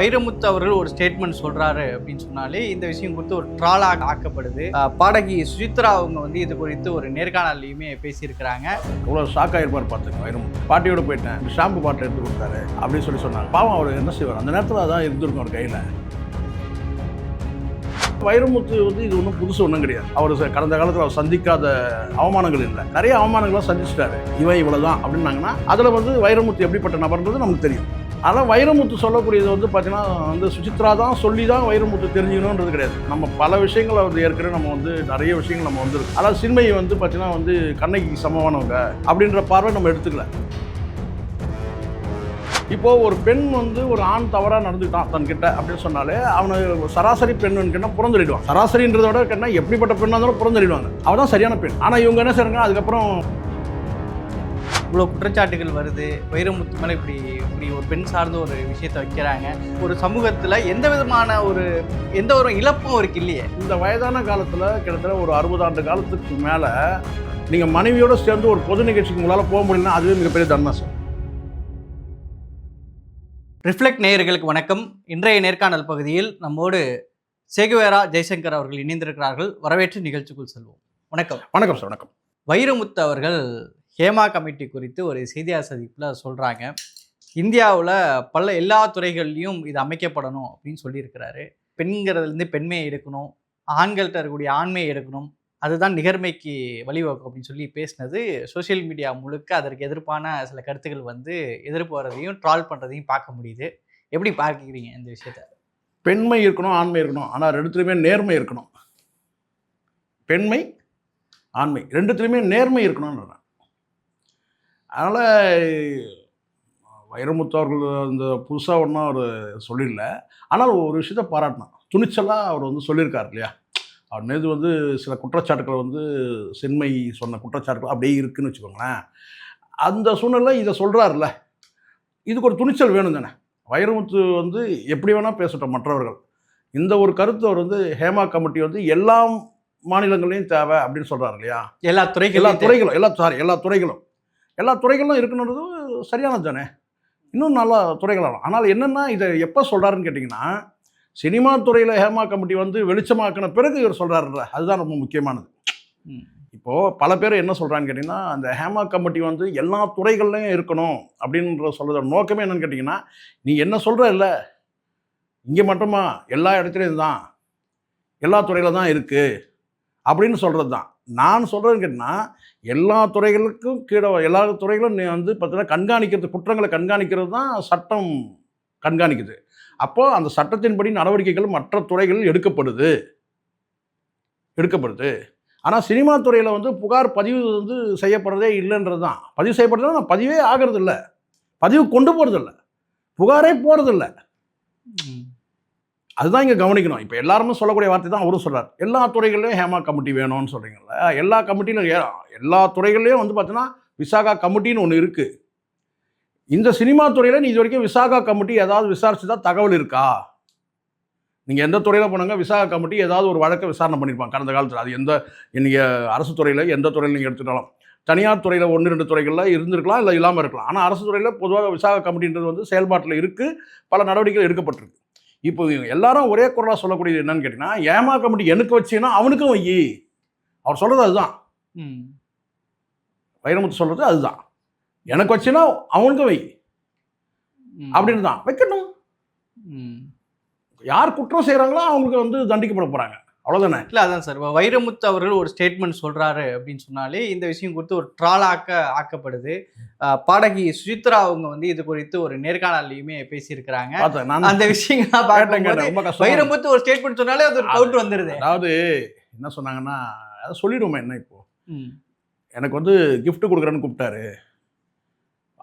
வைரமுத்து அவர்கள் ஒரு ஸ்டேட்மெண்ட் சொல்றாரு அப்படின்னு சொன்னாலே இந்த விஷயம் குறித்து ஒரு ட்ராலாக ஆக்கப்படுது. பாடகி சுஜித்ரா அவங்க வந்து இது குறித்து ஒரு நேர்காணல்லையுமே பேசியிருக்கிறாங்க. இவ்வளோ ஷாக் இருப்பார் பார்த்துங்க வைரமுத்து. பாட்டியோட போயிட்டேன் ஷாம்பு பாட்டை எடுத்து கொடுத்தாரு அப்படின்னு சொல்லி சொன்னாங்க. பாவம் அவர் என்ன செய்வார்? அந்த நேரத்தில் அதான் இருந்திருக்கும் அவர் கையில். வைரமுத்து வந்து இது ஒன்றும் புதுசு ஒன்றும் கிடையாது. அவர் கடந்த காலத்தில் அவர் சந்திக்காத அவமானங்கள் இல்லை. நிறைய அவமானங்களை சந்திச்சிட்டாரு. இவன் இவ்வளோதான் அப்படின்னாங்கன்னா அதில் வந்து வைரமுத்து எப்படிப்பட்ட நபர்ன்றது நமக்கு தெரியும். ஆனால் வைரமுத்து சொல்லக்கூடியது வந்து பார்த்தீங்கன்னா வந்து சுசித்ரா தான் சொல்லி தான் வைரமுத்து தெரிஞ்சுக்கணுன்றது கிடையாது. நம்ம பல விஷயங்களை வந்து ஏற்கனவே நம்ம வந்து நிறைய விஷயங்கள் நம்ம வந்துருக்கு அதாவது சின்மையை வந்து பார்த்தீங்கன்னா வந்து கண்ணகி சமமானவங்க அப்படின்ற பார்வை நம்ம எடுத்துக்கல. இப்போ ஒரு பெண் வந்து ஒரு ஆண் தவறாக நடந்துக்கிட்டான் தன்கிட்ட அப்படின்னு சொன்னாலே அவனை சராசரி பெண் கேட்டால் புறந்தளிடுவான் சராசரின்றத விட கேட்டால் எப்படிப்பட்ட பெண்ணாக இருந்தாலும் புறந்தளிடுவாங்க அவள் தான் சரியான பெண். ஆனால் இவங்க என்ன செய்றாங்க? அதுக்கப்புறம் இவ்வளோ குற்றச்சாட்டுகள் வருது வைரமுத்து மேலே இப்படி இப்படி ஒரு பெண் சார்ந்த ஒரு விஷயத்தை வைக்கிறாங்க. ஒரு சமூகத்தில் எந்த விதமான ஒரு எந்த ஒரு இழப்பும் அவருக்கு இல்லையே. இந்த வயதான காலத்தில் கிட்டத்தட்ட ஒரு அறுபது ஆண்டு காலத்துக்கு மேலே நீங்கள் மனைவியோடு சேர்ந்து ஒரு பொது நிகழ்ச்சிக்கு உங்களால் போக முடியலன்னா அதுவே மிகப்பெரிய தண்டனை சார். ரிஃப்ளெக்ட் நேயர்களுக்கு வணக்கம். இன்றைய நேர்காணல் பகுதியில் நம்மோடு சேகுவேரா ஜெய்சங்கர் அவர்கள் இணைந்திருக்கிறார்கள். வரவேற்று நிகழ்ச்சிக்குள் செல்வோம். வணக்கம். வணக்கம் சார் வணக்கம். வைரமுத்து அவர்கள் ஹேமா கமிட்டி குறித்து ஒரு செய்தியார் சந்திப்பில் சொல்கிறாங்க இந்தியாவில் பல எல்லா துறைகள்லையும் இது அமைக்கப்படணும் அப்படின்னு சொல்லியிருக்கிறாரு. பெண்கிறதுலேருந்து பெண்மையை எடுக்கணும் ஆண்கள்கிட்ட இருக்கக்கூடிய ஆண்மையை எடுக்கணும் அதுதான் நிகர்மைக்கு வழிவகுக்கும் அப்படின்னு சொல்லி பேசினது. சோஷியல் மீடியா முழுக்க அதற்கு எதிர்ப்பான சில கருத்துக்கள் வந்து எதிர்ப்பு வரதையும் ட்ரால் பண்ணுறதையும் பார்க்க முடியுது. எப்படி பார்க்குறீங்க இந்த விஷயத்த? பெண்மை இருக்கணும் ஆண்மை இருக்கணும். ஆனால் ரெண்டுத்துலையுமே நேர்மை இருக்கணும். பெண்மை ஆண்மை. ரெண்டுத்துலையுமே நேர்மை இருக்கணும்னு அதனால் வைரமுத்து அவர்கள் அந்த புதுசாக ஒன்றும் அவர் சொல்லிடல. ஆனால் ஒரு விஷயத்த பாராட்டினான் துணிச்சலாக அவர் வந்து சொல்லியிருக்கார் இல்லையா? அவர் மீது வந்து சில குற்றச்சாட்டுகள் வந்து சென்மை சொன்ன குற்றச்சாட்டுகள் அப்படியே இருக்குன்னு வச்சுக்கோங்களேன். அந்த சூழ்நிலை இதை சொல்கிறாருல்ல இதுக்கு ஒரு துணிச்சல் வேணும் தானே? வைரமுத்து வந்து எப்படி வேணால் பேசட்டும் மற்றவர்கள். இந்த ஒரு கருத்து அவர் வந்து ஹேமா கமிட்டி வந்து எல்லா மாநிலங்களையும் தேவை அப்படின்னு சொல்கிறார் இல்லையா? எல்லா எல்லா துறைகளும் துறைகளும் எல்லா சாரி எல்லா துறைகளும். எல்லா துறைகளும் இருக்கணுன்றது சரியானது தானே இன்னும் நல்ல துறைகள் ஆகலாம். ஆனால் என்னென்னா இதை எப்போ சொல்கிறாருன்னு கேட்டிங்கன்னா சினிமா துறையில் ஹேமா கமிட்டி வந்து வெளிச்சமாக்கின பிறகு இவர் சொல்கிறாருன்ற அதுதான் ரொம்ப முக்கியமானது. இப்போது பல பேர் என்ன சொல்கிறான்னு கேட்டிங்கன்னா அந்த ஹேமா கமிட்டி வந்து எல்லா துறைகள்லையும் இருக்கணும் அப்படின்ற சொல்கிறத நோக்கமே என்னன்னு கேட்டிங்கன்னா நீ என்ன சொல்கிற இல்லை? இங்கே மட்டுமா? எல்லா இடத்துலையும் தான் எல்லா துறையில் தான் இருக்குது அப்படின்னு சொல்கிறது தான் நான் சொல்கிறேன்னு கேட்டிங்கன்னா எல்லா துறைகளுக்கும் கீழே எல்லா துறைகளும் வந்து பார்த்தீங்கன்னா கண்காணிக்கிறது குற்றங்களை கண்காணிக்கிறது தான் சட்டம் கண்காணிக்குது. அப்போது அந்த சட்டத்தின்படி நடவடிக்கைகள் மற்ற துறைகளில் எடுக்கப்படுது. எடுக்கப்படுது. ஆனால் சினிமா துறையில் வந்து புகார் பதிவு வந்து செய்யப்படுறதே இல்லைன்றது தான். பதிவு செய்யப்படுறதுனா பதிவே ஆகிறது இல்லை பதிவு கொண்டு போகிறதில்ல புகாரே போகிறதில்ல அதுதான் இங்கே கவனிக்கணும். இப்போ எல்லாருமே சொல்லக்கூடிய வார்த்தை தான் அவரும் சொல்கிறார் எல்லா துறைகள்லையும் ஹேமா கமிட்டி வேணும்னு சொல்கிறீங்கல்ல எல்லா கமிட்டியிலும் எல்லா துறைகள்லையும் வந்து பார்த்தீங்கன்னா விசாகா கமிட்டின்னு ஒன்று இருக்குது இந்த சினிமா துறையில் நீ இது வரைக்கும் விசாகா கமிட்டி ஏதாவது விசாரிச்சுதா தகவல் இருக்கா? நீங்கள் எந்த துறையில் போனாங்க விசாகா கமிட்டி ஏதாவது ஒரு வழக்கை விசாரணை பண்ணியிருப்பாங்க கடந்த காலத்தில். அது எந்த நீங்கள் அரசு துறையில் எந்த துறையில் நீங்கள் எடுத்துட்டாலும். தனியார் துறையில் ஒன்று ரெண்டு துறைகளில் இருந்திருக்கலாம் இல்லை இல்லாமல் இருக்கலாம். ஆனால் அரசு துறையில் பொதுவாக விசாகா கமிட்டின்றது வந்து செயல்பாட்டில் இருக்குது பல நடவடிக்கைகள் எடுக்கப்பட்டிருக்கு. இப்போ எல்லாரும் ஒரே குரலாக சொல்லக்கூடியது என்னன்னு கேட்டிங்கன்னா ஏமா கமிட்டி எனக்கு வச்சீங்கன்னா அவனுக்கும் வை. அவர் சொல்கிறது அதுதான். ம். வைரமுத்து சொல்கிறது அதுதான். எனக்கு வச்சுன்னா அவனுக்கும் வை. அப்படின்னு தான். வைக்கணும். யார் குற்றம் செய்கிறாங்களோ அவங்களுக்கு வந்து தண்டிக்கப்பட போகிறாங்க அவ்வளோதானே இல்ல அதான் சார். இப்ப வைரமுத்து அவர்கள் ஒரு ஸ்டேட்மெண்ட் சொல்றாரு அப்படின்னு சொன்னாலே இந்த விஷயம் குறித்து ஒரு ட்ராலாக்க ஆக்கப்படுது. பாடகி சுசித்ரா அவங்க வந்து இது குறித்து ஒரு நேர்காணல்லையுமே பேசியிருக்கிறாங்க. அந்த விஷயங்கள்லாம் பார்க்கும்போது வைரமுத்து ஒரு ஸ்டேட்மெண்ட் சொன்னாலே அது ஒரு கவுண்ட் வந்துருது. அதாவது என்ன சொன்னாங்கன்னா அதை சொல்லிடுவோமே என்ன இப்போ. எனக்கு வந்து gift கொடுக்குறேன்னு கூப்பிட்டாரு.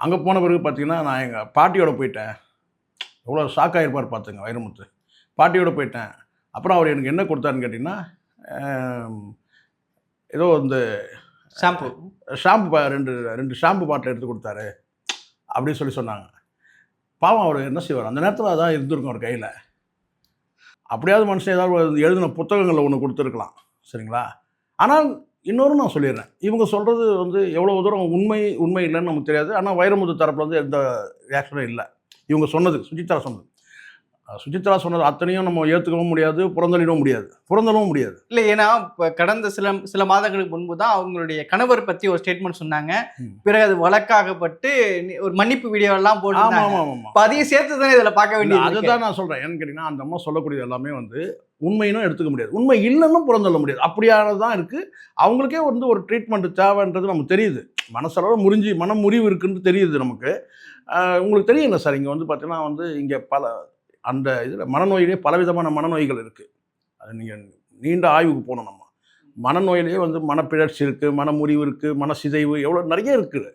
அங்கே போன பிறகு பார்த்தீங்கன்னா நான் எங்கள் பாட்டியோட போயிட்டேன். எவ்வளோ ஷாக் ஆகிருப்பார் பார்த்துங்க வைரமுத்து. பாட்டியோட போயிட்டேன். அப்புறம் அவர் எனக்கு என்ன கொடுத்தாருன்னு கேட்டிங்கன்னா ஏதோ இந்த ஷாம்பு ஷாம்பு ரெண்டு ரெண்டு ஷாம்பு பாட்டில் எடுத்து கொடுத்தாரு அப்படின்னு சொல்லி சொன்னாங்க. பாவம் அவர் என்ன செய்வார்? அந்த நேரத்தில் அதான் இருந்திருக்கும் அவர் கையில். அப்படியாவது மனுஷன் ஏதாவது எழுதின புத்தகங்களில் ஒன்று கொடுத்துருக்கலாம் சரிங்களா? ஆனால் இன்னொரு நான் சொல்லிடுறேன். இவங்க சொல்கிறது வந்து எவ்வளோ தூரம் உண்மை உண்மை இல்லைன்னு நமக்கு தெரியாது. ஆனால் வைரமுத்து தரப்பில் வந்து எந்த ரியாக்ஷனும் இல்லை. இவங்க சொன்னது சுஜிதா சொன்னது. சுசித்ரா சொன்னது அத்தனையும் நம்ம ஏற்றுக்கவும் முடியாது புறந்தளிடவும் முடியாது. புறந்தளவும் முடியாது. இல்ல ஏன்னா இப்ப கடந்த சில சில மாதங்களுக்கு முன்பு தான் அவங்களுடைய கணவர் பத்தி ஒரு ஸ்டேட்மெண்ட் சொன்னாங்க. பிறகு அது வழக்காகப்பட்டு ஒரு மன்னிப்பு வீடியோ எல்லாம் ஆமாம் போட்டு ஆமாம் ஆமாம் இப்ப அதையும் சேர்த்து தானே இதுல பார்க்க வேண்டியது. அதுதான் நான் சொல்றேன். ஏன்னு கேட்டீங்கன்னா அந்த அம்மா சொல்லக்கூடியது எல்லாமே வந்து உண்மையினும் எடுத்துக்க முடியாது. உண்மை இல்லைன்னு புறந்தள்ள முடியாது. அப்படியானது தான் இருக்கு. அவங்களுக்கே வந்து ஒரு ட்ரீட்மெண்ட் தேவைன்றது நமக்கு தெரியுது. மனசளவு முறிஞ்சு மனம் முறிவு இருக்குன்னு தெரியுது நமக்கு. உங்களுக்கு தெரியுங்க சார் இங்கே வந்து பார்த்தீங்கன்னா வந்து இங்கே பல அந்த இதில் மனநோயிலே பலவிதமான மனநோய்கள் இருக்குது அது நீங்கள் நீண்ட ஆய்வுக்கு போகணும் நம்ம. மனநோயிலே வந்து மனப்பிழற்சி இருக்குது மனமுறிவு இருக்குது மனசிதைவு எவ்வளோ நிறைய இருக்குது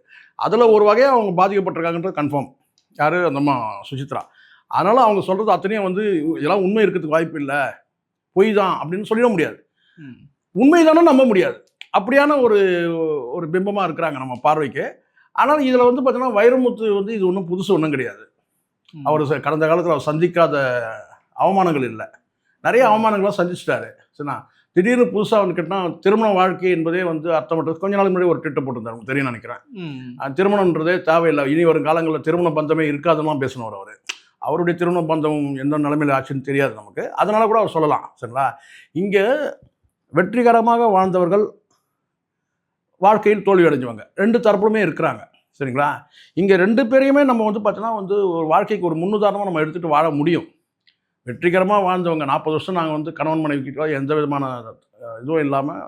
அதில் ஒரு வகையாக அவங்க பாதிக்கப்பட்டிருக்காங்கன்றது கன்ஃபார்ம். யார்? அந்த அம்மா சுசித்ரா. அதனால் அவங்க சொல்கிறது அத்தனையும் வந்து இதெல்லாம் உண்மை இருக்கிறதுக்கு வாய்ப்பு இல்லை. பொய் தான் அப்படின்னு சொல்லிட முடியாது. உண்மை தானே நம்ப முடியாது. அப்படியான ஒரு ஒரு பிம்பமாக இருக்கிறாங்க நம்ம பார்வைக்கு. ஆனால் இதில் வந்து பார்த்தீங்கன்னா வைரமுத்து வந்து இது ஒன்றும் புதுசு ஒன்றும் கிடையாது. அவர் கடந்த காலத்தில் அவர் சந்திக்காத அவமானங்கள் இல்லை. நிறைய அவமானங்கள்லாம் சந்திச்சிட்டாரு. சரிண்ணா? திடீர்னு புதுசாக வந்து கேட்டால் திருமண வாழ்க்கை என்பதே வந்து அர்த்தமற்றது கொஞ்ச நாள் முன்னாடி ஒரு திட்டம் போட்டிருந்தார் தெரியும் நினைக்கிறேன். திருமணம்ன்றதே தேவையில்லை. இனி வரும் காலங்களில் திருமண பந்தமே இருக்காதுலாம் பேசணும் அவர். அவருடைய திருமண பந்தம் எந்த நிலைமையில் ஆச்சுன்னு தெரியாது நமக்கு. அதனால கூட அவர் சொல்லலாம். சரிங்களா? இங்கே வெற்றிகரமாக வாழ்ந்தவர்கள் வாழ்க்கையில் தோல்வி அடைஞ்சவங்க ரெண்டு தரப்புலுமே இருக்கிறாங்க. சரிங்களா? இங்கே ரெண்டு பேரையுமே நம்ம வந்து பார்த்தோன்னா வந்து ஒரு வாழ்க்கைக்கு ஒரு முன்னுதாரணமாக நம்ம எடுத்துகிட்டு வாழ முடியும். வெற்றிகரமாக வாழ்ந்தவங்க நாற்பது வருஷம் நாங்கள் வந்து கணவன் மனைவிக்கிட்டோ எந்த விதமான இதுவும் இல்லாமல்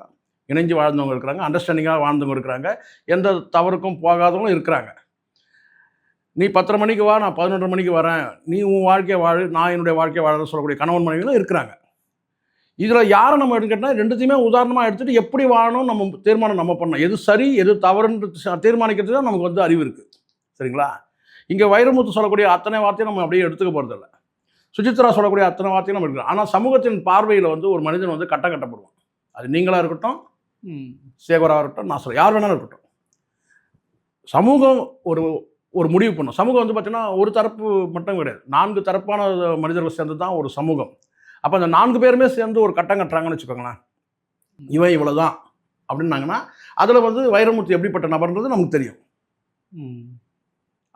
இணைஞ்சு வாழ்ந்தவங்க இருக்கிறாங்க. அண்டர்ஸ்டாண்டிங்காக வாழ்ந்தவங்க இருக்கிறாங்க. எந்த தவறுக்கும் போகாதவங்களும் இருக்கிறாங்க. நீ பத்தரை மணிக்கு வா நான் பதினொன்றரை மணிக்கு வரேன். நீ உன் வாழ்க்கையை வாழு நான் என்னுடைய வாழ்க்கையை வாழ சொல்லக்கூடிய கணவன் மனைவிகளும் இருக்கிறாங்க. இதில் யாரை நம்ம எடுக்கணும்னா ரெண்டுத்தையுமே உதாரணமாக எடுத்துகிட்டு எப்படி வாழணும் நம்ம தீர்மானம் நம்ம பண்ணோம் எது சரி எது தவறுன்னு தீர்மானிக்கிறது தான் நமக்கு வந்து அறிவு இருக்குது சரிங்களா? இங்கே வைரமுத்து சொல்லக்கூடிய அத்தனை வார்த்தையும் நம்ம அப்படியே எடுத்துக்க போகிறதில்ல சுசித்ரா சொல்லக்கூடிய அத்தனை வார்த்தையும் நம்ம எடுக்கலாம் ஆனால் சமூகத்தின் பார்வையில் வந்து ஒரு மனிதன் வந்து கட்டம் கட்டப்படுவான். அது நீங்களாக இருக்கட்டும். சேகராக இருக்கட்டும் நான் சொல்ல யார் வேணாலும் இருக்கட்டும். சமூகம் ஒரு ஒரு முடிவு பண்ணும். சமூகம் வந்து பார்த்தீங்கன்னா ஒரு தரப்பு மட்டும் கிடையாது. நான்கு தரப்பான மனிதர்கள் சேர்ந்து தான் ஒரு சமூகம். அப்போ அந்த நான்கு பேருமே சேர்ந்து ஒரு கட்டம் கட்டுறாங்கன்னு வச்சுக்கோங்களேன். இவன் இவ்வளோ தான் அப்படின்னாங்கன்னா அதில் வந்து வைரமுத்து எப்படிப்பட்ட நபர்ன்றது நமக்கு தெரியும்.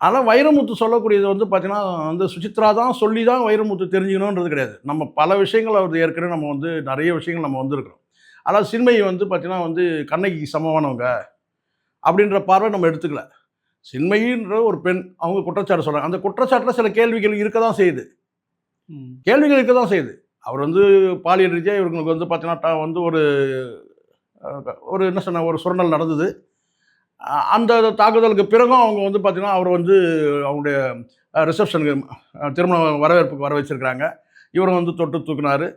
ஆனால் வைரமுத்து சொல்லக்கூடியது வந்து பார்த்தீங்கன்னா வந்து சுசித்ரா தான் சொல்லி தான் வைரமுத்து தெரிஞ்சுக்கணுன்றது கிடையாது. நம்ம பல விஷயங்கள் அவர் ஏற்கனவே நம்ம வந்து நிறைய விஷயங்கள் நம்ம வந்திருக்கிறோம். ஆனால் சின்மை வந்து பார்த்தீங்கன்னா வந்து கண்ணகிக்கு சமமானவங்க அப்படின்ற பார்வை நம்ம எடுத்துக்கல. சின்மைன்ற ஒரு பெண் அவங்க குற்றச்சாட்டு சொல்கிறாங்க அந்த குற்றச்சாட்டில் சில கேள்விகள் இருக்க தான் செய்யுது. கேள்விகள் இருக்க தான் செய்யுது. அவர் வந்து பாலியல் ரீதியாக இவங்களுக்கு வந்து பார்த்தீங்கன்னா வந்து ஒரு ஒரு என்ன சொன்ன ஒரு சுரண்டல் நடந்தது. அந்த தாக்குதலுக்கு பிறகும் அவங்க வந்து பார்த்தீங்கன்னா அவர் வந்து அவங்களுடைய ரிசப்ஷனுக்கு திருமண வரவேற்புக்கு வர வச்சுருக்கிறாங்க. இவரும் வந்து தொட்டு தூக்குனாரு.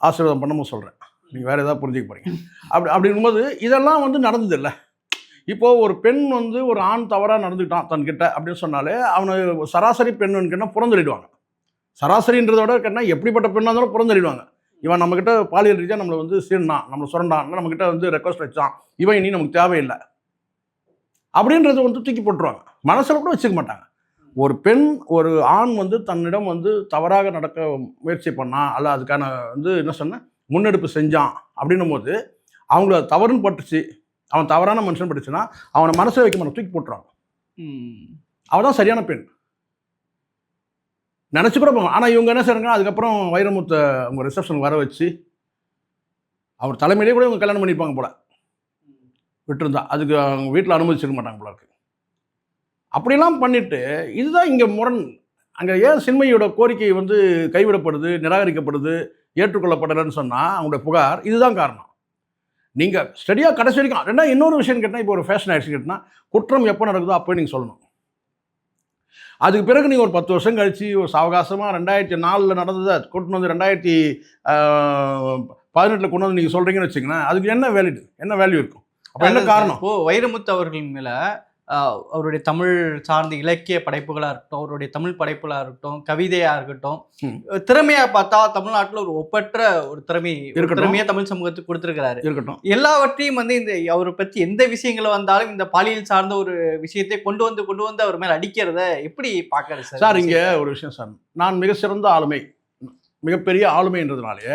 ஆசீர்வாதம் பண்ணமும் சொல்கிறேன் நீங்கள் வேறு எதாவது புரிஞ்சுக்க போகிறீங்க அப்படி அப்படிங்கும்போது இதெல்லாம் வந்து நடந்தது இல்லை இப்போது ஒரு பெண் வந்து ஒரு ஆண் தவறாக நடந்துக்கிட்டான் தன்கிட்ட அப்படின்னு சொன்னாலே அவனை சராசரி பெண்ணுன்னு கேட்டால் சராசரின்றதை விட கேட்டால் எப்படிப்பட்ட பெண்ணாக இருந்தாலும் புறந்தள்ளிடுவாங்க இவன் நம்மக்கிட்ட பாலியல் ரீதியாக நம்மளை வந்து சீர்னான் நம்மளை சுரண்டான் நம்மக்கிட்ட வந்து ரெக்வஸ்ட் வச்சான். இவன் இனி நமக்கு தேவையில்லை. அப்படின்றத வந்து தூக்கி போட்டுருவாங்க. மனசில் கூட வச்சுக்க மாட்டாங்க. ஒரு பெண் ஒரு ஆண் வந்து தன்னிடம் வந்து தவறாக நடக்க முயற்சி பண்ணான் அல்ல அதுக்கான வந்து என்ன சொன்ன முன்னெடுப்பு செஞ்சான் அப்படின்னும் போது அவங்கள தவறுன்னு பட்டுச்சு அவன் தவறான மனுஷன் பட்டுச்சுன்னா அவனை மனசில் வைக்க மாட்டான் தூக்கி போட்டுருவாங்க. ம். அவள் தான் சரியான பெண். நினச்சி கூட போவாங்க ஆனால் இவங்க என்ன செய்கிறாங்க அதுக்கப்புறம் வைரமுத்த அவங்க ரிசப்ஷன் வர வச்சு அவர் தலைமையிலே கூட இவங்க கல்யாணம் பண்ணியிருப்பாங்க போல. விட்டுருந்தா. அதுக்கு அவங்க வீட்டில் அனுமதிச்சிருக்க மாட்டாங்க போல இருக்கு. அப்படிலாம் பண்ணிட்டு இதுதான் இங்கே முரண். அங்கே ஏன் சின்மையோட கோரிக்கை வந்து கைவிடப்படுது நிராகரிக்கப்படுது ஏற்றுக்கொள்ளப்படலைன்னு சொன்னால் அவங்களுடைய புகார் இதுதான் காரணம். நீங்கள் ஸ்டடியாக கடைசி வரைக்கும் ரெண்டா இன்னொரு விஷயம் கேட்டால் இப்போ ஒரு ஃபேஷன் ஆயிடுச்சு கேட்டால் குற்றம் எப்போ நடக்குதோ அப்போ நீங்கள் சொல்லணும். அதுக்கு பிறகு நீங்கள் ஒரு பத்து வருஷம் கழிச்சு ஒரு சாவகாசமாக ரெண்டாயிரத்தி நாலில் நடந்ததை கொண்டு வந்து ரெண்டாயிரத்தி பதினெட்டில் கொண்டு வந்து நீங்கள் சொல்கிறீங்கன்னு வச்சுங்களேன் அதுக்கு என்ன வேலிடு என்ன வேல்யூ இருக்கும்? அப்போ என்ன காரணம்? இப்போ வைரமுத்து அவர்கள் மேல அவருடைய தமிழ் சார்ந்த இலக்கிய படைப்புகளா இருக்கட்டும் அவருடைய தமிழ் படைப்புகளா இருக்கட்டும் கவிதையா இருக்கட்டும் ம். திறமையா பார்த்தா தமிழ்நாட்டுல ஒரு ஒப்பற்ற ஒரு திறமை ஒரு இருக்கட்டும். திறமையா தமிழ் சமூகத்துக்கு கொடுத்திருக்கிறாரு. இருக்கட்டும். எல்லாவற்றையும் வந்து இந்த அவரை பத்தி எந்த விஷயங்கள் வந்தாலும் இந்த பாலியல் சார்ந்த ஒரு விஷயத்தை கொண்டு வந்து கொண்டு வந்து அவர் மேல அடிக்கிறத எப்படி பாக்குறது சார்? சார் இங்கே ஒரு விஷயம் சார். நான் மிக சிறந்த ஆளுமை மிகப்பெரிய ஆளுமைன்றதுனாலே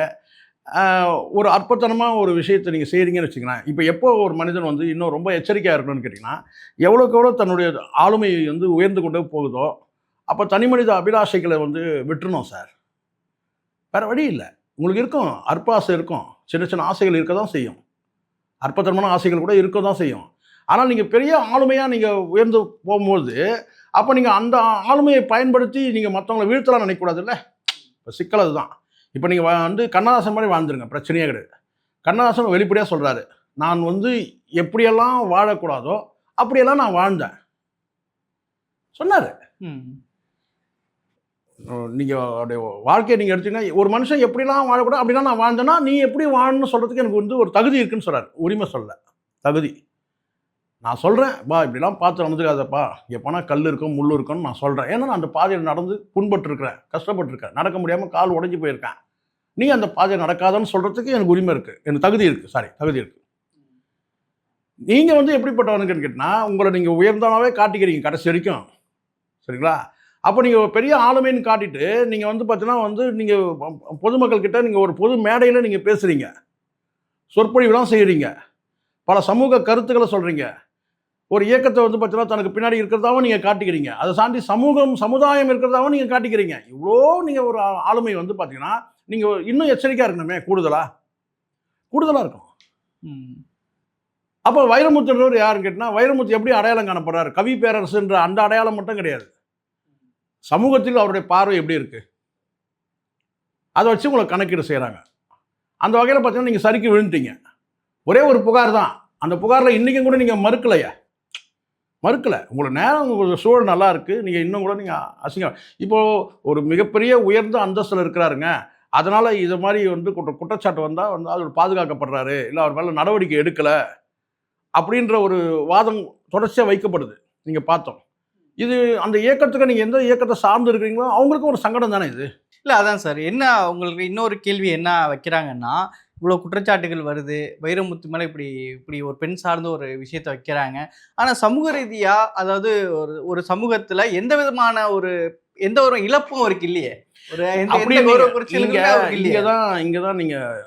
ஒரு அற்புதமாக ஒரு விஷயத்தை நீங்கள் செய்கிறீங்கன்னு வச்சுக்கலாம் இப்போ எப்போ ஒரு மனிதன் வந்து இன்னும் ரொம்ப எச்சரிக்கையாக இருக்கணும்னு கேட்டிங்கன்னா எவ்வளோக்கு எவ்வளோ தன்னுடைய ஆளுமை வந்து உயர்ந்து கொண்டே போகுதோ அப்போ தனி மனித அபிலாஷைகளை வந்து விட்டுணும் சார். வேறு வழி இல்லை. உங்களுக்கு இருக்கும் அற்ப ஆசை இருக்கும். சின்ன சின்ன ஆசைகள் இருக்க தான் செய்யும். அற்பத்தனமான ஆசைகள் கூட இருக்க தான் செய்யும். ஆனால் நீங்கள் பெரிய ஆளுமையாக நீங்கள் உயர்ந்து போகும்போது அப்போ நீங்கள் அந்த ஆளுமையை பயன்படுத்தி நீங்கள் மற்றவங்களை வீழ்த்தலாம் நினைக்கக்கூடாதுல்ல? இப்போ சிக்கல் அதுதான். இப்போ நீங்கள் வந்து கண்ணதாசன் மாதிரி வாழ்ந்துருங்க பிரச்சனையே கிடையாது. கண்ணதாசன் வெளிப்படையாக சொல்கிறாரு நான் வந்து எப்படியெல்லாம் வாழக்கூடாதோ அப்படியெல்லாம் நான் வாழ்ந்தேன். சொன்னார். நீங்கள் அவருடைய வாழ்க்கையை நீங்கள் எடுத்தீங்கன்னா ஒரு மனுஷன் எப்படிலாம் வாழக்கூடாது அப்படிலாம் நான் வாழ்ந்தேன்னா நீ எப்படி வாழணும்னு சொல்கிறதுக்கு எனக்கு வந்து ஒரு தகுதி இருக்குன்னு சொல்கிறார் உரிமை சொல்ல தகுதி. நான் சொல்கிறேன் பா இப்படிலாம் பார்த்து நடந்துக்காதப்பா. இங்கே போனால் கல் இருக்கும் முள் இருக்கும்னு நான் சொல்கிறேன் ஏன்னா நான் அந்த பாதையில் நடந்து புண்பட்டுருக்கிறேன் கஷ்டப்பட்டுருக்கேன் நடக்க முடியாமல் கால் உடஞ்சி போயிருக்கேன். நீ அந்த பாதையை நடக்காதன்னு சொல்கிறதுக்கு எனக்கு உரிமை இருக்குது எனக்கு தகுதி இருக்குது சாரி தகுதி இருக்குது நீங்கள் வந்து எப்படிப்பட்டவனுக்குன்னு கேட்டிங்கன்னா உங்களை நீங்கள் உயர்ந்தவனாவே காட்டிக்கிறீங்க கடைசி வரைக்கும். சரிங்களா? அப்போ நீங்கள் பெரிய ஆளுமைன்னு காட்டிட்டு நீங்கள் வந்து பார்த்தீங்கன்னா வந்து நீங்கள் பொதுமக்கள்கிட்ட நீங்கள் ஒரு பொது மேடையில் நீங்கள் பேசுகிறீங்க சொற்பொழிவுலாம் செய்கிறீங்க பல சமூக கருத்துக்களை சொல்கிறீங்க ஒரு இயக்கத்தை வந்து பார்த்தீங்கன்னா தனக்கு பின்னாடி இருக்கிறதாவும் நீங்கள் காட்டிக்கிறீங்க. அதை தாண்டி சமூகம் சமுதாயம் இருக்கிறதாவும் நீங்கள் காட்டிக்கிறீங்க. இவ்வளோ நீங்கள் ஒரு ஆளுமை வந்து பார்த்தீங்கன்னா நீங்கள் இன்னும் எச்சரிக்கையாக இருக்கணுமே கூடுதலாக கூடுதலாக இருக்கும். ம். அப்போ வைரமுத்துன்றவர் யாருன்னு கேட்டினா வைரமுத்து எப்படி அடையாளம் காணப்படுறாரு? கவி பேரரசுன்ற அந்த அடையாளம் மட்டும் கிடையாது. சமூகத்தில் அவருடைய பார்வை எப்படி இருக்கு? அதை வச்சு உங்களை கணக்கீடு செய்கிறாங்க அந்த வகையில் பார்த்தீங்கன்னா நீங்கள் சரிக்கு விழுந்துட்டீங்க. ஒரே ஒரு புகார் தான். அந்த புகாரில் இன்றைக்கும் கூட நீங்கள் மறுக்கலையே? மறுக்கலை. உங்களோட நேரம் உங்களுக்கு சூழல் நல்லா இருக்குது நீங்கள் இன்னும் கூட நீங்கள் அசிங்கம். இப்போது ஒரு மிகப்பெரிய உயர்ந்த அந்தஸ்தில் இருக்கிறாருங்க. அதனால் இது மாதிரி வந்து குற்ற குற்றச்சாட்டு வந்தால் வந்து அவர் பாதுகாக்கப்படுறாரு. இல்லை அவர் மேலே நடவடிக்கை எடுக்கலை. அப்படின்ற ஒரு வாதம் தொடர்ச்சியாக வைக்கப்படுது. நீங்கள் பார்த்தோம். இது அந்த இயக்கத்துக்கு நீங்கள் எந்த இயக்கத்தை சார்ந்து இருக்கிறீங்களோ அவங்களுக்கும் ஒரு சங்கடம் தானே இது? இல்லை அதான் சார். என்ன உங்களுக்கு இன்னொரு கேள்வி என்ன வைக்கிறாங்கன்னா இவ்வளோ குற்றச்சாட்டுகள் வருது. வைரமுத்து மேலே இப்படி இப்படி ஒரு பெண் சார்ந்த ஒரு விஷயத்தை வைக்கிறாங்க. ஆனால் சமூக ரீதியா அதாவது ஒரு ஒரு சமூகத்துல எந்த விதமான ஒரு எந்த ஒரு இழப்பும் அவருக்கு இல்லையே. ஒரு நீங்க- இல்லையே. தான் இங்கே தான் நீங்கள்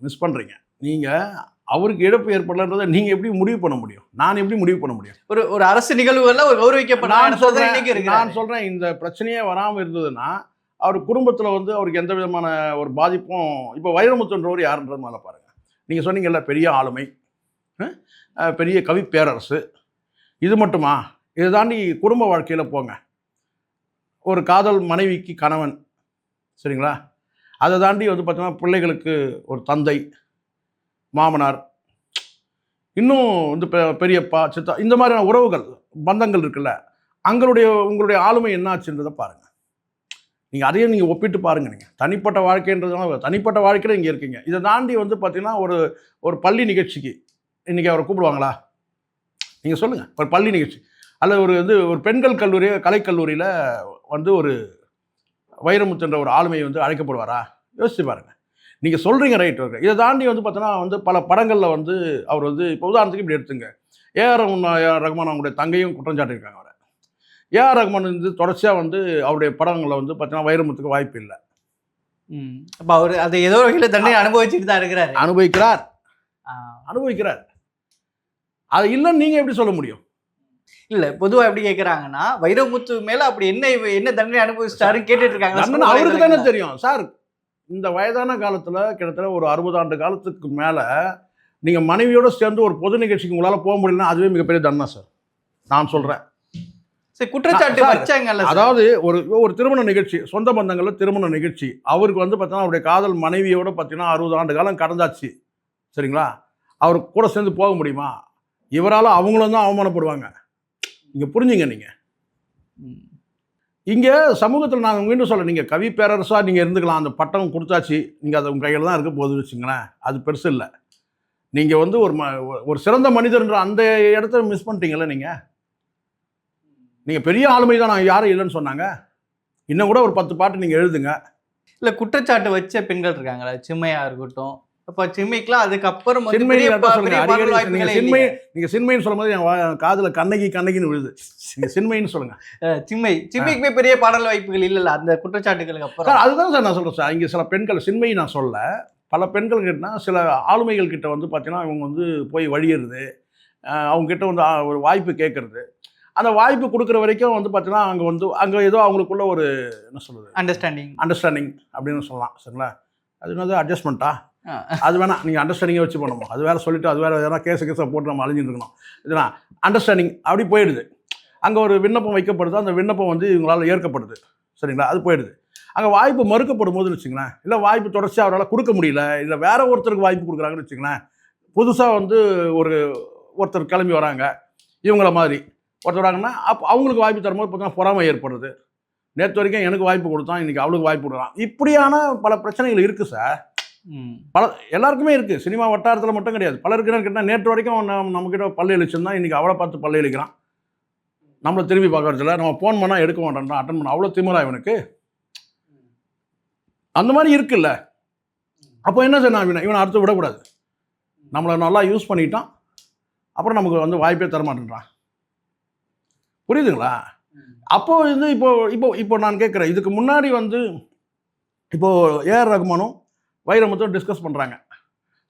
மிஸ் பண்ணுறீங்க நீங்கள் அவருக்கு இழப்பு ஏற்படலன்றதை நீங்கள் எப்படி முடிவு பண்ண முடியும்? நான் எப்படி முடிவு பண்ண முடியும்? ஒரு ஒரு அரசு நிகழ்வுகள்ல ஒரு கௌரவிக்கப்பட்ட நான் சொல்றேன் இருக்கு நான் சொல்றேன் இந்த பிரச்சனையே வராமல் இருந்ததுன்னா அவர் குடும்பத்தில் வந்து அவருக்கு எந்த விதமான ஒரு பாதிப்பும் இப்போ வைரமுத்துன்றவர் யாருன்றது மேலே பாருங்கள் நீங்கள் சொன்னீங்கல்ல பெரிய ஆளுமை பெரிய கவி பேரரசு. இது மட்டுமா? இதை தாண்டி குடும்ப வாழ்க்கையில் போங்க. ஒரு காதல் மனைவிக்கு கணவன் சரிங்களா? அதை தாண்டி வந்து பார்த்தோம்னா பிள்ளைகளுக்கு ஒரு தந்தை மாமனார் இன்னும் வந்து பெ- பெரியப்பா சித்தா இந்த மாதிரியான உறவுகள் பந்தங்கள் இருக்குல்ல அங்களுடைய உங்களுடைய ஆளுமை என்னாச்சுன்றதை பாருங்கள் நீங்கள் அதையும் நீங்கள் ஒப்பிட்டு பாருங்க நீங்கள் தனிப்பட்ட வாழ்க்கைன்றதுனால தனிப்பட்ட வாழ்க்கையில் இங்கே இருக்கீங்க. இதை தாண்டி வந்து பார்த்தீங்கன்னா ஒரு ஒரு பள்ளி நிகழ்ச்சிக்கு இன்றைக்கி அவரை கூப்பிடுவாங்களா? நீங்கள் சொல்லுங்கள் ஒரு பள்ளி நிகழ்ச்சி. அல்லது ஒரு வந்து ஒரு பெண்கள் கல்லூரி கலைக்கல்லூரியில் வந்து ஒரு வைரமுத்துன்ற ஒரு ஆளுமை வந்து அழைக்கப்படுவாரா? யோசிச்சு பாருங்கள் நீங்கள் சொல்கிறீங்க ரைட் ஓகே இதை தாண்டி வந்து பார்த்தோன்னா வந்து பல படங்களில் வந்து அவர் வந்து இப்போ உதாரணத்துக்கு இப்படி எடுத்துங்க. ஏஆர் ரகுமான் ரகுமான் அவங்களுடைய தங்கையும் குற்றம் சாட்டியிருக்காங்க. ஏஆர் ரகுமான் வந்து தொடர்ச்சியாக வந்து அவருடைய படங்களில் வந்து பார்த்தீங்கன்னா வைரமுத்துக்கு வாய்ப்பு இல்லை. ம். அப்ப அவரு அதை ஏதோ வகையில தண்டனை அனுபவிச்சுட்டு தான் இருக்கிறாரு. அனுபவிக்கிறார். அனுபவிக்கிறார். அது இல்லைன்னு நீங்கள் எப்படி சொல்ல முடியும்? இல்ல பொதுவா எப்படி கேக்குறாங்கன்னா வைரமுத்து மேல அப்படி என்ன என்ன தண்டனை அனுபவிச்சிட்டாருன்னு கேட்டுட்டு இருக்காங்க அவருக்கு தானே தெரியும். சார் இந்த வயதான காலத்தில் கிட்டத்தட்ட ஒரு அறுபது ஆண்டு காலத்துக்கு மேலே நீங்கள் மனைவியோட சேர்ந்து ஒரு பொது நிகழ்ச்சிக்கு உங்களால் போக முடியலன்னா அதுவே மிகப்பெரிய தண்டனை சார். நான் சொல்கிறேன் சரி குற்றச்சாட்டு வச்சாங்கல்ல. அதாவது ஒரு ஒரு திருமண நிகழ்ச்சி சொந்த பந்தங்களில் திருமண நிகழ்ச்சி. அவருக்கு வந்து பார்த்தீங்கன்னா அவருடைய காதல் மனைவியோட பார்த்தீங்கன்னா அறுபது ஆண்டு காலம் கடந்தாச்சு. சரிங்களா? அவர் கூட சேர்ந்து போக முடியுமா? இவரால் அவங்களும் தான் அவமானப்படுவாங்க. இங்கே புரிஞ்சுங்க நீங்கள் ம். இங்கே சமூகத்தில் நாங்கள் மீண்டும் சொல்ல நீங்கள் கவி பேரரசாக நீங்கள் இருந்துக்கலாம். அந்த பட்டம் கொடுத்தாச்சு. நீங்கள் அது உங்கள் கையில் தான் இருக்க போகுது வச்சுங்களேன் அது பெருசு இல்லை. நீங்கள் வந்து ஒரு ம ஒரு சிறந்த மனிதர்ன்ற அந்த இடத்த மிஸ் பண்ணிட்டீங்கல்ல நீங்கள் நீங்கள் பெரிய ஆளுமை தான் நான் யாரும் இல்லைன்னு சொன்னாங்க. இன்னும் கூட ஒரு பத்து பாட்டு நீங்கள் எழுதுங்க. இல்ல குற்றச்சாட்டு வச்ச பெண்கள் இருக்காங்களா சிம்மையா இருக்கட்டும். அப்ப சிம்மைக்கெல்லாம் அதுக்கப்புறம் வந்து சின்மை. நீங்கள் சின்மைன்னு சொல்லும்போது என் காதுல கண்ணகி கண்ணகின்னு விழுது. நீங்கள் சின்மைன்னு சொல்லுங்கள் சிம்மை. சிம்மைக்குமே பெரிய பாடல் வாய்ப்புகள் இல்லல்ல அந்த குற்றச்சாட்டுகளுக்கு அப்புறம். அதுதான் சார் நான் சொல்கிறேன் சார். இங்கே சில பெண்கள் சின்மை நான் சொல்ல. பல பெண்கள் கிட்டனா சில ஆளுமைகள் கிட்ட வந்து பார்த்தீங்கன்னா இவங்க வந்து போய் வழியிறது. அஹ் அவங்க கிட்ட வந்து ஒரு வாய்ப்பு கேட்கறது அந்த வாய்ப்பு கொடுக்குற வரைக்கும் வந்து பார்த்தீங்கன்னா அங்கே வந்து அங்கே ஏதோ அவங்களுக்குள்ள ஒரு என்ன சொல்றது? அண்டர்ஸ்டாண்டிங் அண்டர்ஸ்டாண்டிங் அப்படின்னு சொல்லலாம். சரிங்களா? அது என்னது? அட்ஜஸ்ட்மெண்ட்டா அது வேணாம். நீங்கள் அண்டர்ஸ்டாண்டிங்கை வச்சு பண்ணணும். அது வேற சொல்லிட்டு அது வேற எதனா கேஸு கேஸை போட்டு நம்ம அழிஞ்சிட்டு இருக்கணும். இதுனா அண்டர்ஸ்டாண்டிங் அப்படி போயிடுது. அங்கே ஒரு விண்ணப்பம் வைக்கப்படுது. அந்த விண்ணப்பம் வந்து இவங்களால் ஏற்கப்படுது. சரிங்களா? அது போயிடுது. அங்கே வாய்ப்பு மறுக்கப்படும் போதுன்னு வச்சுங்களேன் இல்லை வாய்ப்பு தொடர்ச்சியாக அவரால் கொடுக்க முடியல. இல்லை வேற ஒருத்தருக்கு வாய்ப்பு கொடுக்குறாங்கன்னு வச்சுங்களேன் புதுசாக வந்து ஒரு ஒருத்தர் கிளம்பி வராங்க. இவங்கள மாதிரி. ஒருத்தர் வராங்கன்னா அப்போ அவங்களுக்கு வாய்ப்பு தரும்போது பார்த்தீங்கன்னா பொறாமை ஏற்படுறது. நேற்று வரைக்கும் எனக்கு வாய்ப்பு கொடுத்தான் இன்றைக்கி அவளுக்கு வாய்ப்பு கொடுக்குறான். இப்படியான பல பிரச்சனைகள் இருக்குது சார். பல எல்லாருக்குமே இருக்குது சினிமா வட்டாரத்தில் மட்டும் கிடையாது. பலருக்கு என்ன கேட்டால் நேற்று வரைக்கும் நம்ம நம்மக்கிட்ட பல்லு இழிச்சிருந்தா இன்றைக்கி அவளை பார்த்து பல்லு இழிக்கிறான். நம்மளை திரும்பி பார்க்கறதில்ல நம்ம ஃபோன் பண்ணால் எடுக்க மாட்டேன்றான் அட்டன் பண்ண. அவ்வளோ திமிரா இவனுக்கு. அந்த மாதிரி இருக்குல்ல. அப்போ என்ன செய்யணும் இவனை இவனை அடுத்து விடக்கூடாது. நம்மளை நல்லா யூஸ் பண்ணிட்டான். அப்புறம் நமக்கு வந்து வாய்ப்பே தர மாட்டேன்றான் புரியுதுங்களா? அப்போ வந்து இப்போ இப்போ இப்போ நான் கேட்குறேன். இதுக்கு முன்னாடி வந்து இப்போ ஏஆர் ரகுமானும் வைரமுத்தும் டிஸ்கஸ் பண்ணுறாங்க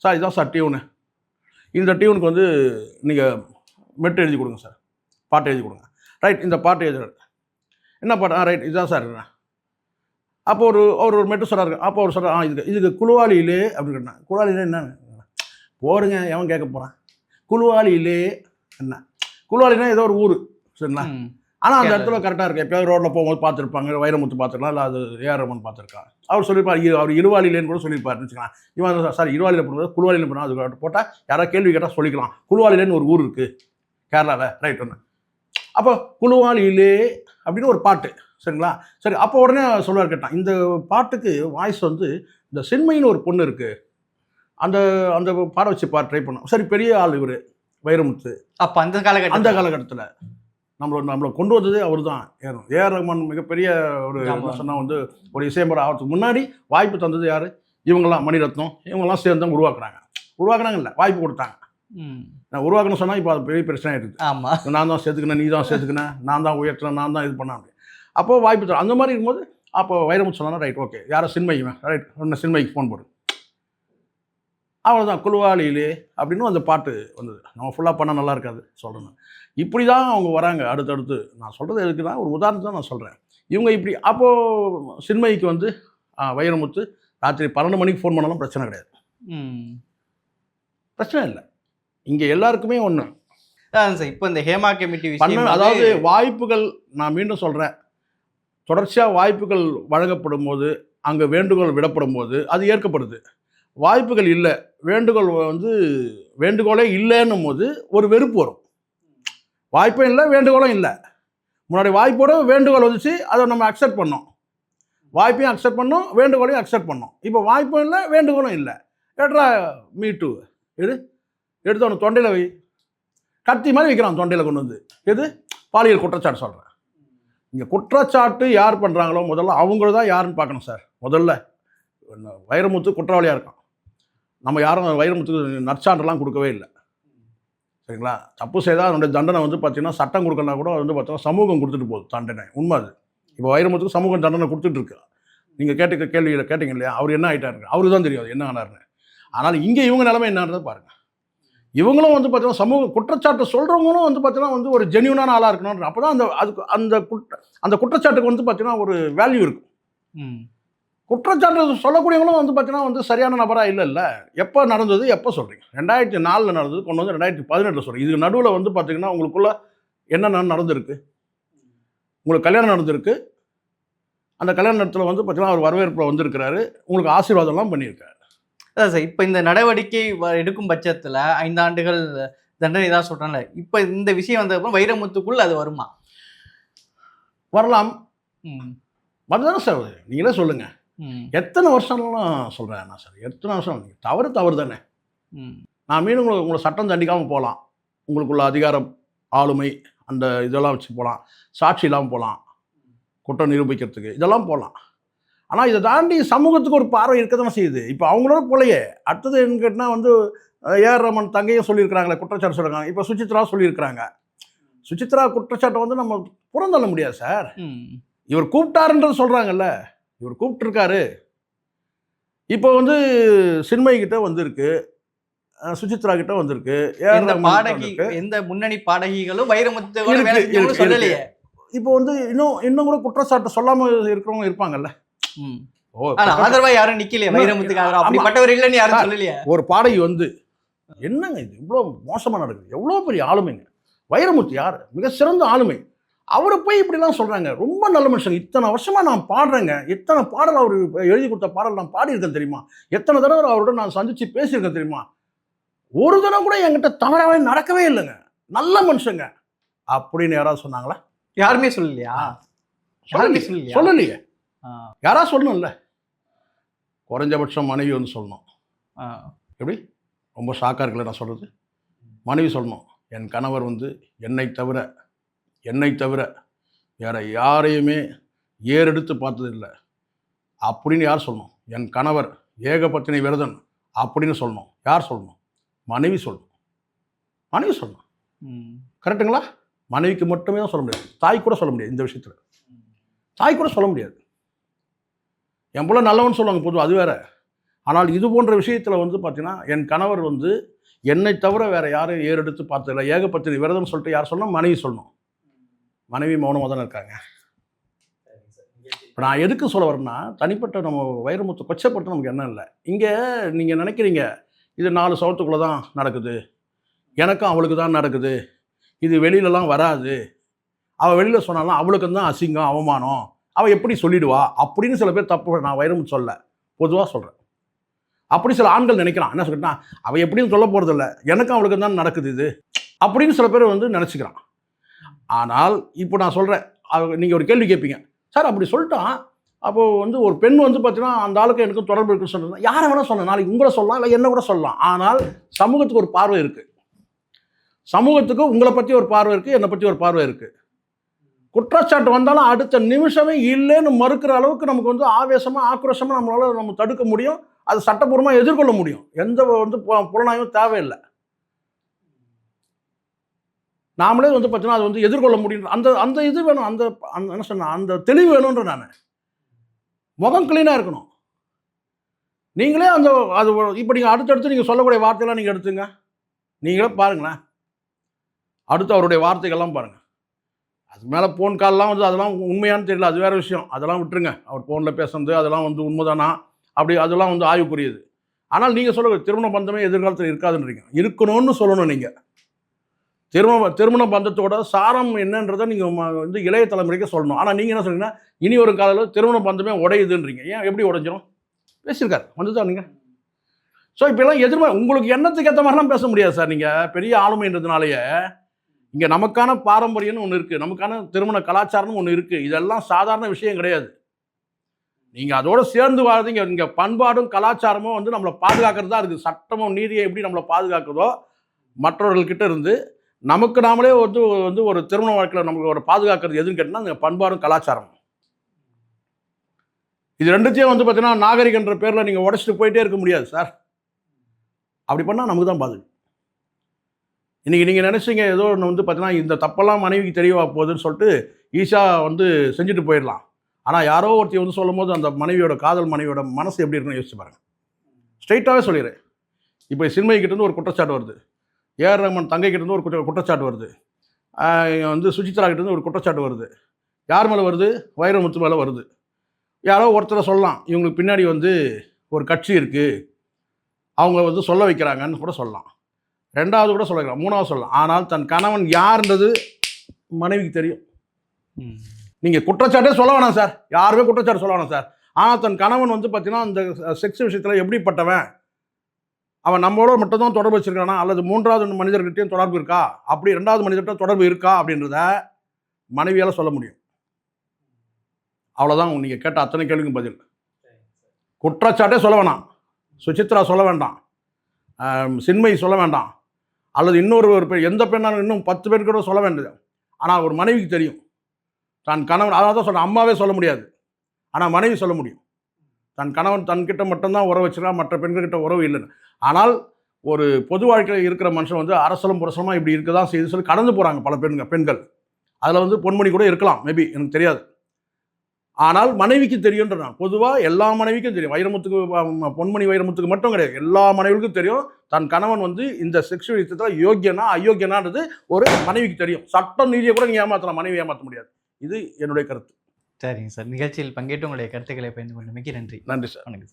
சார் இதான் சார் டியூனு. இந்த டியூனுக்கு வந்து நீங்கள் மெட்டு எழுதி கொடுங்க சார். பாட்டு எழுதி கொடுங்க. ரைட் இந்த பாட்டு எழுதுறாரு என்ன பாட்டு? ஆ ரைட் இதுதான் சார். அப்போ ஒரு அவர் ஒரு மெட்டு சொல்கிறாரு அப்போ அவர் சொல்கிறார் ஆ இதுக்கு இதுக்கு குழுவாளியிலே அப்படின்னு கேட்டேன். குழுவாளியிலே என்ன? போடுங்க எவன் கேட்க போகிறான் குழுவாளியிலே என்ன? குழுவாளினா ஏதோ ஒரு ஊர். சரிங்களா? ஆனால் அந்த. இடத்துல கரெக்டாக இருக்கு. எப்பயாவது ரோட்டில் போகும்போது பார்த்துருப்பாங்க. வைரமுத்து பார்த்துருக்கலாம். இல்லை அது ஏஆர் ரமன் பார்த்துருக்கான் அவர் சொல்லியிருப்பார். அவர் இருவாளிலேன்னு கூட சொல்லியிருப்பாருன்னு வச்சுக்கலாம் இவன் சார் இருவாளியில் போடுறது குழுவாளியில் போனால் அது போட்டால் யாராவது கேள்வி கேட்டால் சொல்லிக்கலாம். குழுவாளிலேன்னு ஒரு ஊர் இருக்குது கேரளாவில் ரைட் ஒன்று அப்போ குழுவாளியிலே அப்படின்னு ஒரு பாட்டு. சரிங்களா? சரி அப்போ உடனே சொல்லுவார் கேட்டான். இந்த பாட்டுக்கு வாய்ஸ் வந்து இந்த சின்மைன்னு ஒரு பொண்ணு இருக்குது அந்த அந்த பாட வச்சு பாட்டு ட்ரை பண்ணோம். சரி பெரிய ஆள் இவர். வைரமுத்து. அப்ப அந்த காலகட்டம் அந்த காலகட்டத்தில். நம்மளை நம்மளை கொண்டு வந்ததே அவர் தான் ஏறும் ஏஆர் ரஹ்மான் மிகப்பெரிய ஒரு ஆமா. என்ன சொன்னா வந்து ஒரு இசையம்பரம் ஆகிறதுக்கு முன்னாடி வாய்ப்பு தந்தது யார்? இவங்கெல்லாம் மணிரத்னம் இவங்கெல்லாம் சேர்ந்து தான் உருவாக்குறாங்க உருவாக்குனாங்க. இல்லை வாய்ப்பு கொடுத்தாங்க. நான் உருவாக்கணும் சொன்னால் இப்போ அது பெரிய பிரச்சனை ஆயிடுது ஆமா. நான் தான் சேர்த்துக்கினேன் நீ தான் சேர்த்துக்கினேன் நான் தான் உயர்த்தினேன் நான் தான் இது பண்ணேன் அப்படி அப்போ வாய்ப்பு தரும் அந்த மாதிரி இருக்கும்போது அப்போ வைரமுத்து சொன்னா ரைட் ஓகே யாரோ சின்மைக்கு ரைட் ஒன்று சின்மைக்கு ஃபோன் போடு. அவ்வளோதான் குழுவாளியிலே அப்படின்னு அந்த பாட்டு வந்தது. நம்ம ஃபுல்லாக பண்ணால் நல்லா இருக்காது சொல்கிறேன் இப்படி தான் அவங்க வராங்க அடுத்தடுத்து. நான் சொல்கிறது எதுக்குன்னா ஒரு உதாரணத்தை நான் சொல்கிறேன் இவங்க இப்படி அப்போது சின்மைக்கு வந்து வைரமுத்து ராத்திரி பன்னெண்டு மணிக்கு ஃபோன் பண்ணாலும் பிரச்சனை கிடையாது. பிரச்சனை இல்லை. இங்கே எல்லாருக்குமே ஒன்று சார். இப்போ இந்த ஹேமா கமிட்டி விஷயம் அதாவது வாய்ப்புகள் நான் மீண்டும் சொல்கிறேன் தொடர்ச்சியாக வாய்ப்புகள் வழங்கப்படும் போது அங்கே வேண்டுகோள் விடப்படும் போது அது ஏற்கப்படுது. வாய்ப்புகள் இல்லை. வேண்டுகோள் வந்து வேண்டுகோளே இல்லைன்னும் போது ஒரு வெறுப்பு வரும். வாய்ப்பும் இல்லை வேண்டுகோளும் இல்லை. முன்னாடி வாய்ப்போட வேண்டுகோள் வந்துச்சு அதை நம்ம அக்செப்ட் பண்ணோம். வாய்ப்பையும் அக்செப்ட் பண்ணோம் வேண்டுகோளையும் அக்செப்ட் பண்ணோம். இப்போ வாய்ப்பும் இல்லை வேண்டுகோளும் இல்லை. ஏட்ரா மீ டூ எடு எடுத்து தொண்டையில் வை. கத்தி மாதிரி வைக்கிறான் தொண்டையில் கொண்டு வந்து. எது? பாலியல் குற்றச்சாட்டு சொல்கிறேன் இங்கே குற்றச்சாட்டு யார் பண்ணுறாங்களோ முதல்ல அவங்கள தான் யாருன்னு பார்க்கணும் சார். முதல்ல. வைரமுத்து குற்றவாளியாக இருக்கான். நம்ம யாரும் வைரமுத்துக்கு நற்சான்றெல்லாம் கொடுக்கவே இல்லை. சரிங்களா? தப்பு செய்தால் அதனுடைய தண்டனை வந்து பார்த்திங்கன்னா சட்டம் கொடுக்கலனா கூட வந்து பார்த்தீங்கன்னா சமூகம் கொடுத்துட்டு போகுது தண்டனை. உண்மை அது. இப்போ வைரமுத்துக்கு சமூகம் தண்டனை கொடுத்துட்டு இருக்கு. நீங்கள் கேட்டுக்க கேள்வியில் கேட்டீங்க இல்லையா? அவர் என்ன ஆகிட்டாரு அவருக்கு தான் தெரியாது என்ன ஆனார்னு ஆனால் இங்கே இவங்க நிலைமை என்னன்றதை பாருங்கள் இவங்களும் வந்து பார்த்தீங்கன்னா சமூக குற்றச்சாட்டு சொல்கிறவங்களும் வந்து பார்த்தீங்கன்னா வந்து ஒரு ஜென்யூனான ஆளாக இருக்கணும் அப்போ தான் அந்த அதுக்கு அந்த குற்ற அந்த குற்றச்சாட்டுக்கு வந்து பார்த்தீங்கன்னா ஒரு வேல்யூ இருக்கும். குற்றச்சாட்டு சொல்லக்கூடியவங்களும் வந்து பார்த்தீங்கன்னா வந்து சரியான நபராக இல்லை இல்லை எப்போ நடந்தது எப்போ சொல்கிறீங்க ரெண்டாயிரத்தி நாலில் நடந்தது கொண்டு வந்து ரெண்டாயிரத்தி பதினெட்டில் சொல்கிறீங்க இதுக்கு நடுவில் வந்து பார்த்தீங்கன்னா உங்களுக்குள்ள என்னென்ன நடந்திருக்கு? உங்களுக்கு கல்யாணம் நடந்திருக்கு. அந்த கல்யாண நேரத்தில் வந்து பார்த்தீங்கன்னா அவர் வரவேற்பில் வந்திருக்கிறாரு. உங்களுக்கு ஆசீர்வாதம்லாம் பண்ணியிருக்காரு. அதான் சார் இப்போ இந்த நடவடிக்கை எடுக்கும் பட்சத்துல ஐந்து ஆண்டுகள் தண்டனை தான் சொல்றேன்ல இப்போ இந்த விஷயம் வந்ததுக்கப்புறம் வைரமுத்துக்குள்ள அது வருமா? வரலாம். ம். அதுதானே சார். நீங்களே சொல்லுங்கள். எத்தனை வருஷம்லாம் சொல்கிறேன் நான் சார்? எத்தனை வருஷம்? நீங்க தவறு தவறு தானே. நான் மீண்டும் உங்களை உங்களை சட்டம் தண்டிக்காமல் போகலாம். உங்களுக்குள்ள அதிகாரம் ஆளுமை அந்த இதெல்லாம் வச்சு போகலாம். சாட்சி இல்லாமல் போகலாம். குற்றம் நிரூபிக்கிறதுக்கு இதெல்லாம் போகலாம். ஆனால் இதை தாண்டி சமூகத்துக்கு ஒரு பார்வை இருக்க தானே செய்யுது. இப்போ அவங்களோட போலையே. அடுத்தது என்ன கேட்டால் வந்து ஏஆர் ரமன் தங்கையும் சொல்லியிருக்கிறாங்களே குற்றச்சாட்டு சொல்கிறாங்க இப்போ சுசித்ரா சொல்லியிருக்கிறாங்க. சுசித்ரா குற்றச்சாட்டை வந்து நம்ம புறந்தள்ள முடியாது சார். இவர் கூப்பிட்டாருன்றது சொல்கிறாங்கல்ல இவர் கூப்பிட்டுருக்காரு. இப்போ வந்து சின்மை கிட்ட வந்திருக்கு. அஹ் சுசித்ரா கிட்ட வந்திருக்கு. கிட்ட பாடகி. எந்த முன்னணி பாடகிகளும் செஞ்சவங்களும் சொல்லலையே. இப்போ வந்து இன்னும் இன்னும் கூட குற்றச்சாட்டு சொல்லாம இருக்கிறவங்க இருப்பாங்கல்ல. ஆதரவா யாரும் நிக்கலையே ஆமா. வைரமுத்துக்காக அப்படிப்பட்டவர் இல்லைன்னு யாரும். சொல்லலையே. ஒரு பாடகி வந்து என்னங்க இது? இவ்வளோ மோசமா நடக்குது எவ்வளோ பெரிய ஆளுமைங்க. வைரமுத்து யார்? மிக சிறந்த ஆளுமை. அவரை போய் இப்படிலாம் சொல்றாங்க. ரொம்ப நல்ல மனுஷங்க இத்தனை வருஷமா நான் பாடுறேங்க. எத்தனை பாடல் அவர் எழுதி கொடுத்த பாடல் நான் பாடியிருக்கேன் தெரியுமா? எத்தனை தடவை அவரோட நான் சந்திச்சு பேசியிருக்கேன் தெரியுமா? ஒரு தடவை கூட என்கிட்ட தவறாவே நடக்கவே இல்லைங்க. நல்ல மனுஷங்க. அப்படின்னு யாராவது சொன்னாங்களா? யாருமே சொல்லலையா? சொல்லலையா. யாராவது சொல்லணும்ல? குறைஞ்சபட்சம் மனைவி வந்து சொல்லணும். எப்படி? ரொம்ப ஷாக்காக இருக்குல்ல நான் சொல்கிறது மனைவி சொல்லணும். என் கணவர் வந்து என்னை தவிர என்னை தவிர வேற யாரையுமே ஏறெடுத்து பார்த்ததில்லை. அப்படின்னு யார் சொல்லணும்? என் கணவர் ஏகபத்தினி விரதன் அப்படின்னு சொல்லணும். யார் சொல்லணும்? மனைவி சொல்லணும். மனைவி சொல்லணும். கரெக்டுங்களா மனைவிக்கு மட்டுமே தான் சொல்ல முடியாது. தாய் கூட சொல்ல முடியாது இந்த விஷயத்தில். தாய் கூட சொல்ல முடியாது. என் போல நல்லவன் சொல்லுவாங்க பொதுவாக அது வேற. ஆனால் இது போன்ற விஷயத்தில் வந்து பார்த்தீங்கன்னா என் கணவர் வந்து என்னை தவிர வேற யாரும் ஏறெடுத்து பார்த்ததில்ல. ஏகப்பத்தினி விரதம் சொல்லிட்டு யார் சொல்லணும்? மனைவி சொல்லணும். மனைவி மௌனமாக தானே இருக்காங்க. இப்போ நான் எதுக்கு சொல்ல வரேன்னா தனிப்பட்ட நம்ம வைரமுத்து கொச்சப்பட்டு நமக்கு என்ன இல்லை. இங்கே நீங்கள் நினைக்கிறீங்க இது நாலு சவத்துக்குள்ளே தான் நடக்குது. எனக்கும் அவளுக்கு தான் நடக்குது. இது வெளியிலலாம் வராது. அவள் வெளியில் சொன்னாலும் அவளுக்கு தான் அசிங்கம் அவமானம். அவள் எப்படி சொல்லிடுவா? அப்படின்னு சில பேர் தப்பு நான் வைரமுத்து சொல்ல. பொதுவாக சொல்கிறேன் அப்படி சில ஆண்கள் நினைக்கிறான். என்ன சொல்லிட்டா அவள் எப்படின்னு சொல்ல போகிறதில்ல எனக்கும் அவளுக்கு தான் நடக்குது இது. அப்படின்னு சில பேர் வந்து நினச்சிக்கிறான். ஆனால் இப்போ நான் சொல்கிறேன் நீங்கள் ஒரு கேள்வி கேட்பீங்க சார் அப்படி சொல்லிட்டான் அப்போது வந்து ஒரு பெண் வந்து பார்த்தீங்கன்னா அந்த ஆளுக்கு எனக்கு தொடர்பு இருக்குன்னு சொன்னா யாரை வேணால் சொல்லலாம் நாளைக்கு உங்களை சொல்லலாம் இல்லை என்ன கூட சொல்லலாம். ஆனால் சமூகத்துக்கு ஒரு பார்வை இருக்குது சமூகத்துக்கு உங்களை பற்றி ஒரு பார்வை இருக்குது என்னை பற்றி ஒரு பார்வை இருக்குது குற்றச்சாட்டு வந்தாலும் அடுத்த நிமிஷமே இல்லைன்னு மறுக்கிற அளவுக்கு நமக்கு வந்து ஆவேசமாக ஆக்ரோஷமாக நம்மளால் நம்ம தடுக்க முடியும். அது சட்டப்பூர்வமாக எதிர்கொள்ள முடியும். எந்த வந்து பு- புலனாய்வும் தேவையில்லை. நாமளே வந்து பார்த்தீங்கன்னா அது வந்து எதிர்கொள்ள முடியும். அந்த அந்த இது வேணும். அந்த அந்த என்ன சொன்ன அந்த தெளிவு வேணுன்ற நான். முகம் க்ளீனாக இருக்கணும். நீங்களே அந்த அது இப்போ நீங்கள் அடுத்தடுத்து நீங்கள் சொல்லக்கூடிய வார்த்தையெல்லாம் நீங்கள் எடுத்துங்க. நீங்களே பாருங்களேன். அடுத்து அவருடைய வார்த்தைகள்லாம் பாருங்கள் அது மேலே ஃபோன் கால்லாம் வந்து அதெல்லாம் உண்மையானு தெரியல. அது வேறு விஷயம். அதெல்லாம் விட்டுருங்க. அவர் ஃபோனில் பேசுனது அதெல்லாம் வந்து உண்மைதானா? அப்படி அதெல்லாம் வந்து ஆய்வுக்குரியது ஆனால் நீங்கள் சொல்லுங்கள் திருமண பந்தமே எதிர்காலத்தில் இருக்காதுன்றீங்க. இருக்கணும்னு சொல்லணும் நீங்கள் திருமண திருமண பந்தத்தோட சாரம் என்னன்றதை நீங்கள் வந்து இளைய தலைமுறைக்கு சொல்லணும். ஆனால் நீங்கள் என்ன சொல்றீங்கன்னா இனி ஒரு காலையில் திருமண பந்தமே உடையுதுன்றீங்க. ஏன் எப்படி உடைஞ்சிரும்? பேசியிருக்காரு. வந்துதான் நீங்கள் ஸோ இப்போலாம் எதிர்ம உங்களுக்கு எண்ணத்துக்கு ஏற்ற மாதிரிலாம் பேச முடியாது சார் நீங்கள் பெரிய ஆளுமைன்றதுனாலேயே. இங்கே நமக்கான பாரம்பரியம்னு ஒன்று இருக்குது நமக்கான திருமண கலாச்சாரம்னு ஒன்று இருக்குது இதெல்லாம் சாதாரண விஷயம் கிடையாது. நீங்கள் அதோடு சேர்ந்து வாழ்றது இங்கே இங்கே பண்பாடும் கலாச்சாரமும் வந்து நம்மளை பாதுகாக்கிறது தான் இருக்குது சட்டமும் நீதியை எப்படி நம்மளை பாதுகாக்குதோ மற்றவர்கள்கிட்ட இருந்து நமக்கு நாமளே வந்து வந்து ஒரு திருமண வாழ்க்கையில் நமக்கு ஒரு பாதுகாக்கிறது எதுன்னு கேட்டால் அந்த பண்பாடும் கலாச்சாரம் இது ரெண்டுத்தையும் வந்து பார்த்தீங்கன்னா நாகரிகன்ற பேரில் நீங்கள் உடச்சிட்டு போயிட்டே இருக்க முடியாது சார். அப்படி பண்ணால் நமக்கு தான் பாதுகாப்பு இன்றைக்கி நீங்கள் நினச்சிங்க ஏதோ ஒன்று வந்து பார்த்தீங்கன்னா இந்த தப்பெல்லாம் மனைவிக்கு தெரியவா போகுதுன்னு சொல்லிட்டு ஈஸியாக வந்து செஞ்சுட்டு போயிடலாம். ஆனால் யாரோ ஒருத்தி வந்து சொல்லும் போது அந்த மனைவியோட காதல் மனைவியோட மனசு எப்படி இருக்குன்னு யோசிச்சு பாருங்கள் ஸ்ட்ரைட்டாகவே சொல்லிடுறேன். இப்போ சின்மைக்கிட்டேருந்து ஒரு குற்றச்சாட்டு வருது. ஏஆர் ரஹ்மான் தங்கை கிட்டேருந்து ஒரு குற்ற குற்றச்சாட்டு வருது. வந்து சுசித்ரா கிட்டேருந்து ஒரு குற்றச்சாட்டு வருது. யார் மேலே வருது? வைரமுத்து மேலே வருது. யாரோ ஒருத்தரை சொல்லலாம். இவங்களுக்கு பின்னாடி வந்து ஒரு கட்சி இருக்குது அவங்க வந்து சொல்ல வைக்கிறாங்கன்னு கூட சொல்லலாம். ரெண்டாவது கூட சொல்ல வைக்கலாம் மூணாவது சொல்லலாம். ஆனால் தன் கணவன் யாருன்றது மனைவிக்கு தெரியும். நீங்கள் குற்றச்சாட்டே சொல்ல வேணாம் சார். யாருமே குற்றச்சாட்டு சொல்ல வேணாம் சார். ஆனால் தன் கணவன் வந்து பார்த்தீங்கன்னா அந்த செக்ஸ் விஷயத்தில் எப்படிப்பட்டவன்? அவன் நம்மளோட மட்டும்தான் தொடர்பு வச்சிருக்கானா? அல்லது மூன்றாவது மனிதர்கிட்டையும் தொடர்பு இருக்கா? அப்படி ரெண்டாவது மனிதர்கிட்ட தொடர்பு இருக்கா? அப்படின்றத மனைவியால் சொல்ல முடியும். அவ்வளோதான் நீங்கள் கேட்ட அத்தனை கேள்விக்கும் பதில். குற்றச்சாட்டே சொல்ல வேணாம். சுசித்ரா சொல்ல வேண்டாம். சின்மை சொல்ல வேண்டாம். அல்லது இன்னொரு ஒரு பெண் எந்த பெண்ணாலும் இன்னும் பத்து பேர் கூட சொல்ல வேண்டியது. ஆனால் ஒரு மனைவிக்கு தெரியும். தான் கணவன் அதாவது தான் சொல்கிறேன் அம்மாவே சொல்ல முடியாது. ஆனால் மனைவி சொல்ல முடியும். தன் கணவன் தன்கிட்ட மட்டும்தான் உறவு வச்சுருக்கா மற்ற பெண்கள்கிட்ட உறவு இல்லைன்னு. ஆனால் ஒரு பொது வாழ்க்கையில் இருக்கிற மனுஷன் வந்து அரசலும் புரசலமாக இப்படி இருக்க தான் செய்து சொல்லி கடந்து போகிறாங்க பல பெண்கள் பெண்கள். அதில் வந்து பொன்மணி கூட இருக்கலாம் மேபி எனக்கு தெரியாது. ஆனால் மனைவிக்கு தெரியுன்ற நான். பொதுவாக எல்லா மனைவிக்கும் தெரியும். வைரமுத்துக்கு பொன்மணி வைரமுத்துக்கு மட்டும் கிடையாது. எல்லா மனைவிகளுக்கும் தெரியும். தன் கணவன் வந்து இந்த செக்ஷுவல் யுத்தத்தில் யோக்கியனா அயோக்கியனான்றது ஒரு மனைவிக்கு தெரியும். சட்டம் நீதியை கூட நீங்கள் ஏமாற்றலாம் மனைவி ஏமாற்ற முடியாது. இது என்னுடைய கருத்து. சரிங்க சார். நிகழ்ச்சியில் பங்கேற்று உங்களுடைய கருத்துக்களை பகிர்ந்து கொண்டு மிக்க நன்றி. நன்றி சார். வணக்கம் சார்.